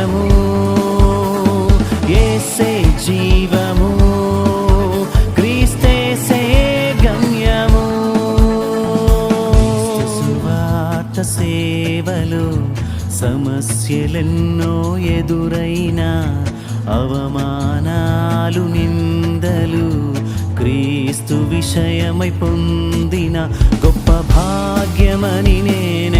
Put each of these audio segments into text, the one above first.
సత్యము ఏసే జీవము క్రీస్తేసే గమ్యము. సువార్త సేవలు సమస్యలెన్నో ఎదురైనా అవమానాలు నిందలు క్రీస్తు విషయమై పొందిన గొప్ప భాగ్యమని నేనెంచుకొని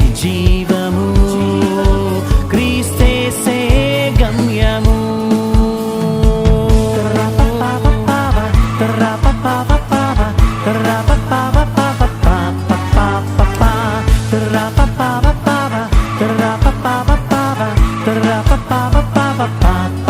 జీవము క్రీస్తేసే గమ్యము. సువార్తను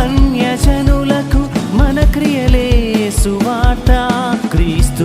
అన్యజనులకు మన క్రియలే సువార్త క్రీస్తు